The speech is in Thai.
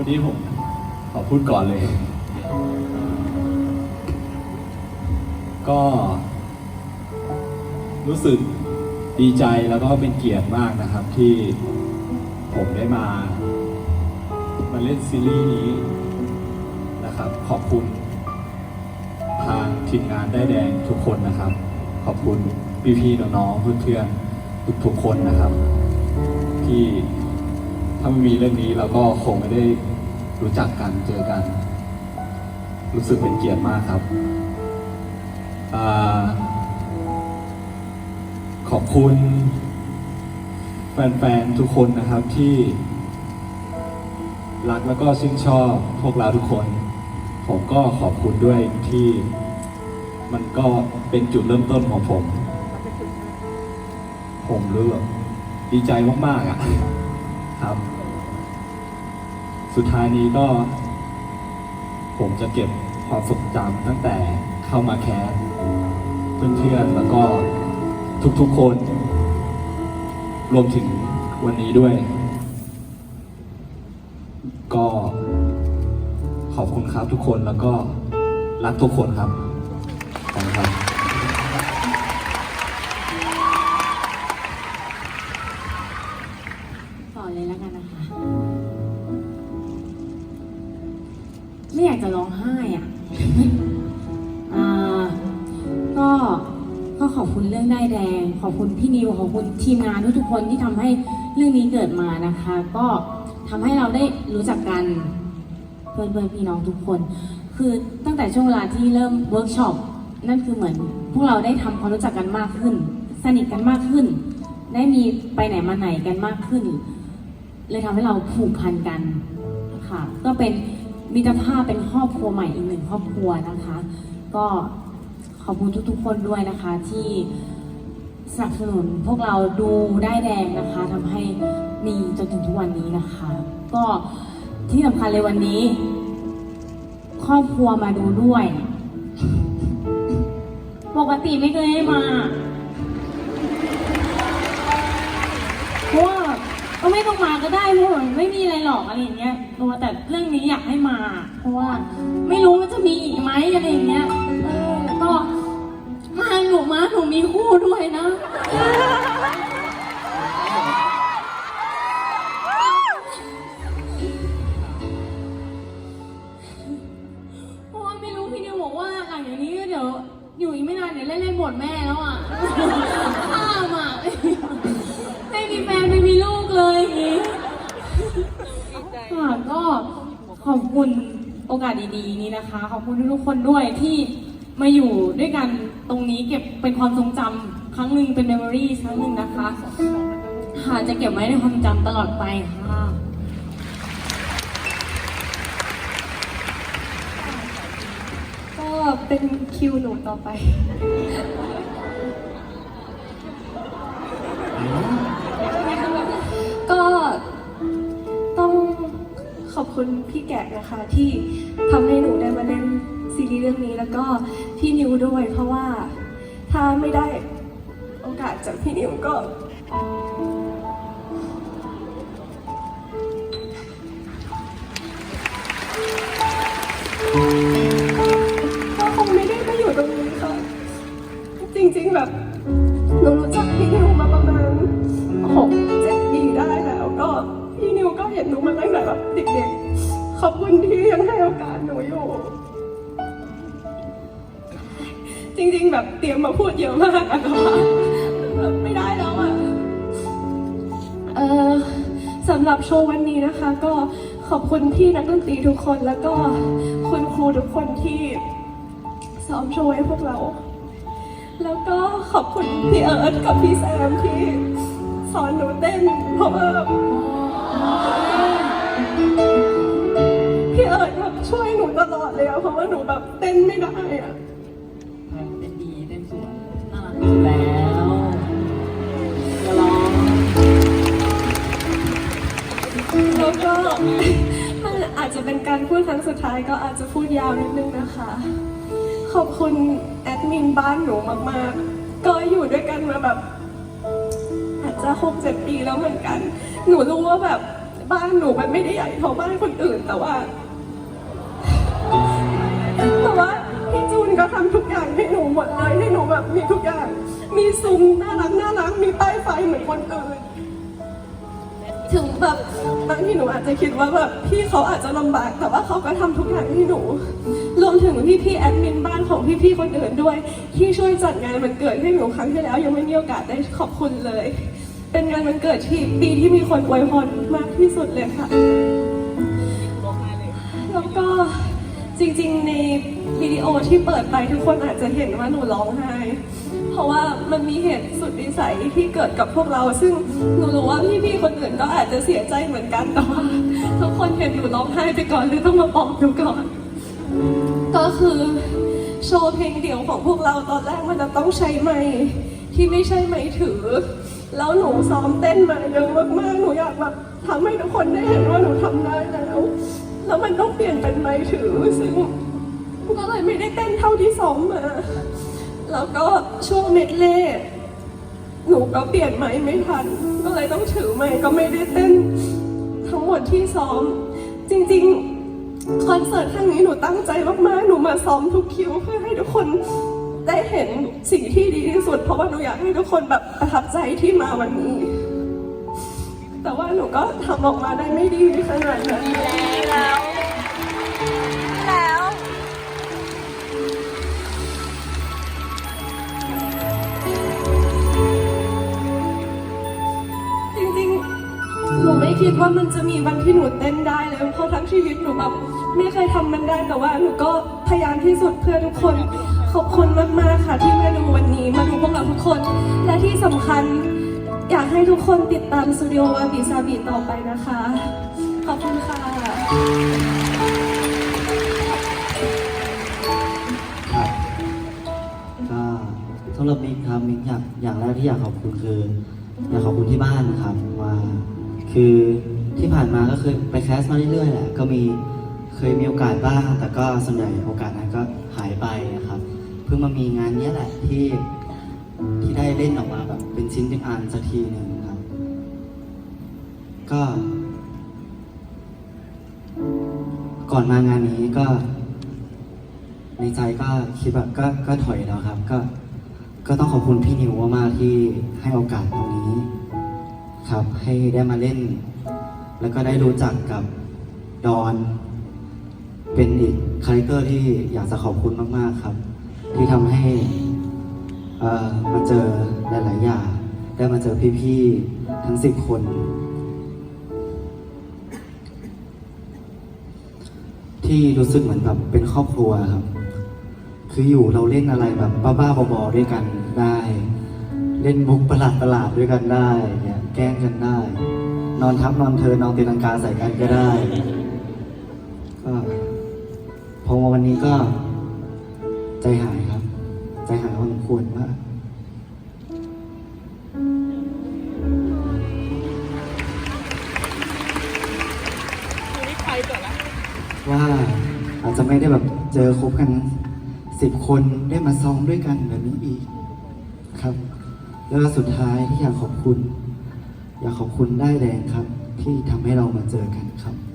วันนี้ผมขอพูดก่อนเลย ก็รู้สึกดีใจแล้วก็เป็นเกียรติมากนะครับที่ผมได้มา มาเล่นซีรีส์นี้นะครับ ขอบคุณทางทีมงานได้แดงทุกคนนะครับ ขอบคุณพี่ๆน้องๆเพื่อนๆทุกๆคนนะครับ ที่ ถ้าไม่มีเรื่องนี้เราก็คงไม่ได้รู้จักกันเจอกัน รู้สึกเป็นเกียรติมากครับอขอบคุณ แฟนๆทุกคนนะครับที่ รักแล้วก็ชื่นชอบพวกเราทุกคน ผมก็ขอบคุณด้วยที่มันก็เป็นจุดเริ่มต้นของผม ผมรู้แบบดีใจมากๆอะ ครับ สุดท้ายนี้ก็ ผมจะเก็บความทรงจำตั้งแต่เข้ามาแคสเพื่อนๆแล้วก็ทุกๆคน รวมถึงวันนี้ด้วย ก็ขอบคุณครับทุกคนแล้วก็รักทุกคนครับ อบคุณพี่นิวขอบคุณทีมงานทุกๆคนที่ทำให้เรื่องนี้เกิดมานะคะ ก็ทำให้เราได้รู้จักกันเพื่อนเพื่อนพี่น้องทุกคน คือตั้งแต่ช่วงเวลาที่เริ่มเวิร์กช็อปนั่นคือเหมือน พวกเราได้ทำความรู้จักกันมากขึ้น สนิทกันมากขึ้น ได้มีไปไหนมาไหนกันมากขึ้น เลยทำให้เราผูกพันกันค่ะก็เป็นมิตรภาพเป็นครอบครัวใหม่อีกหนึ่งครอบครัวนะคะ ก็ขอบคุณทุกๆคนด้วยนะคะที่ สนับสนุนพวกเราดูได้แดงนะคะทำให้มีจนถึงทุกวันนี้นะคะ ก็ที่สำคัญเลยวันนี้ ครอบครัวมาดูด้วย ปกติไม่เคยให้มาเพราะว่าก็ไม่ต้องมาก็ได้เพราะว่าไม่มีอะไรหรอกอะไรอย่างเงี้ยตัวแต่เรื่องนี้อยากให้มา เพราะว่าไม่รู้ว่าจะมีอีกไหมอะไรอย่างเงี้ยเออก็ มาหนูมาหนูมีคู่ด้วยนะ เพราะว่าไม่รู้พี่นิวบอกว่าหลังจากนี้ก็เดี๋ยว อยู่อีกไม่นานเดี๋ยวเล่นเล่นบทแม่แล้วอะข้ามอะไม่มีแฟนไม่มีลูกเลยอย่างงี้ค่ะก็ขอบคุณโอกาสดีๆนี้นะคะ ขอบคุณทุกๆคนด้วยที่ มาอยู่ด้วยกันตรงนี้เก็บเป็นความทรงจำครั้งหนึ่งเป็นเมมโมรีครั้งหนึ่งนะคะค่ะจะเก็บไว้ในความจำตลอดไปค่ะ ก็เป็นคิวหนูต่อไป ก็ต้องขอบคุณพี่แกะนะคะที่ทำให้หนูได้มาเล่นซีรีส์เรื่องนี้แล้วก็ พี่นิวด้วย เพราะว่าถ้าไม่ได้โอกาสจากพี่นิวก็ ก็คงไม่ได้มาอยู่ตรงนี้ค่ะ จริงๆแบบหนูรู้จักพี่นิวมาประมาณหกเจ็ดปีได้แล้วก็พี่นิวก็เห็นหนูมาตั้งแต่แบบเด็กๆ ขอบคุณที่ยังให้โอกาสหนูอยู่ จริงๆ แบบเตรียมมาพูดเยอะมากอะแต่ว่าแบบไม่ได้แล้วอะเออสำหรับโชว์วันนี้นะคะ ก็ขอบคุณพี่นักดนตรีทุกคนแล้วก็คุณครูทุกคนที่ซ้อมโชว์ให้พวกเรา แล้วก็ขอบคุณพี่เอิร์ธกับพี่แซมที่สอนหนูเต้นเพราะว่าพี่เอิร์ธแบบช่วยหนูตลอดเลยอะเพราะว่าหนูแบบเต้นไม่ได้อะ แล้วก็มันอาจจะเป็นการพูดครั้งสุดท้ายก็อาจจะพูดยาวนิดนึงนะคะ ขอบคุณแอดมินบ้านหนูมากๆ ก็อยู่ด้วยกันมาแบบ อาจจะหกเจ็ดปีแล้วเหมือนกัน หนูรู้ว่าแบบบ้านหนูมันไม่ได้ใหญ่เท่าบ้านคนอื่นแต่ว่า แต่ว่าพี่จูนก็ทำทุกอย่างให้หนูหมดเลยให้หนูแบบมีทุกอย่าง มีซุ้มน่ารักน่ารักมีป้ายไฟเหมือนคนอื่น ถึงแบบบางทีหนูอาจจะคิดว่าแบบพี่เขาอาจจะลำบาก แต่ว่าเขาก็ทำทุกอย่างให้หนู รวมถึงพี่พี่ๆแอดมินบ้านของพี่พี่ๆคนอื่นด้วย ที่ช่วยจัดงานวันเกิดให้หนูครั้งที่แล้ว ยังไม่มีโอกาสได้ขอบคุณเลย เป็นงานวันเกิดที่ปีที่มีคนอวยพรมากที่สุดเลยค่ะ แล้วก็ จริงๆ ในวิดีโอที่เปิดไปทุกคนอาจจะเห็นว่าหนูร้องไห้ เพราะว่ามันมีเหตุสุดวิสัยที่เกิดกับพวกเรา ซึ่งหนูรู้ว่าพี่ๆ คนอื่นก็อาจจะเสียใจเหมือนกันแต่ว่าทุกคนเห็นหนูร้องไห้ไปก่อนเลยต้องมาบอกหนูก่อน ก็คือโชว์เพลงเดี่ยวของพวกเราตอนแรกมันจะต้องใช้ไม้ที่ไม่ใช่ไม้ถือ แล้วหนูซ้อมเต้นมาเยอะมากๆ หนูอยากแบบทำให้ทุกคนได้เห็นว่าหนูทำได้แล้ว แล้วมันต้องเปลี่ยนเป็นไม้ถือซึ่งก็เลยไม่ได้เต้นเท่าที่ซ้อมมา แล้วก็ช่วงเมดเล่หนูก็เปลี่ยนไม้ไม่ทัน ก็เลยต้องถือไม้ก็ไม่ได้เต้นทั้งหมดที่ซ้อม จริงๆคอนเสิร์ตครั้งนี้หนูตั้งใจมากๆ หนูมาซ้อมทุกคิวเพื่อให้ทุกคนได้เห็นสิ่งที่ดีที่สุด เพราะว่าหนูอยากให้ทุกคนแบบประทับใจที่มาวันนี้ แต่ว่าหนูก็ทำออกมาได้ไม่ดีขนาดนั้นแล้วแล้ว จริงๆ หนูไม่คิดว่ามันจะมีวันที่หนูเต้นได้เลยเพราะทั้งชีวิตหนูแบบไม่เคยทำมันได้แต่ว่าหนูก็พยายามที่สุดเพื่อทุกคน ขอบคุณมากๆค่ะที่มาดูวันนี้มาดูพวกเราทุกคน และที่สำคัญ อยากให้ทุกคนติดตามสตูดิโอวาบิซาบิต่อไปนะคะ ขอบคุณค่ะครับก็สำหรับมิกครับมิกอยากอย่างแรกที่อยากขอบคุณคืออยากขอบคุณที่บ้านครับว่าคือที่ผ่านมาก็คือไปแคสมาเรื่อยๆแหละก็มีเคยมีโอกาสบ้าง แต่ก็ส่วนใหญ่โอกาสนั้นก็หายไปนะครับ เพิ่งมามีงานนี้แหละที่ เล่นออกมาแบบเป็นชิ้นเป็นอันสักทีหนึ่งครับ ก็ ก่อนมางานนี้ก็ ในใจก็คิดแบบก็ก็ถอยแล้วครับ ก็ ก็ต้องขอบคุณพี่นิวมากๆที่ให้โอกาสตรงนี้ ครับ ให้ได้มาเล่น แล้วก็ได้รู้จักกับดอน เป็นอีกคาแรคเตอร์ที่อยากจะขอบคุณมากๆครับ ที่ทำให้ มาเจอหลาย ๆ อย่าง ได้มาเจอพี่ ๆ ทั้งสิบคน ที่รู้สึกเหมือนแบบเป็นครอบครัวครับ คืออยู่เราเล่นอะไรแบบบ้า ๆ บอ ๆ ด้วยกันได้ เล่นมุกประหลาดประหลาดๆด้วยกันได้เนี่ยแกล้งกันได้ นอนทับนอนเธอนอนตีลังกาใส่กันก็ได้ก็พอมาวันนี้ก็ใจหายครับ ใจหายพอสมควรมากว่าอาจจะไม่ได้แบบเจอคบกันสิบคนได้มาซ้อมด้วยกันแบบนี้อีกครับ แล้วสุดท้ายที่อยากขอบคุณ อยากขอบคุณได้แดงครับ ที่ทำให้เรามาเจอกันครับ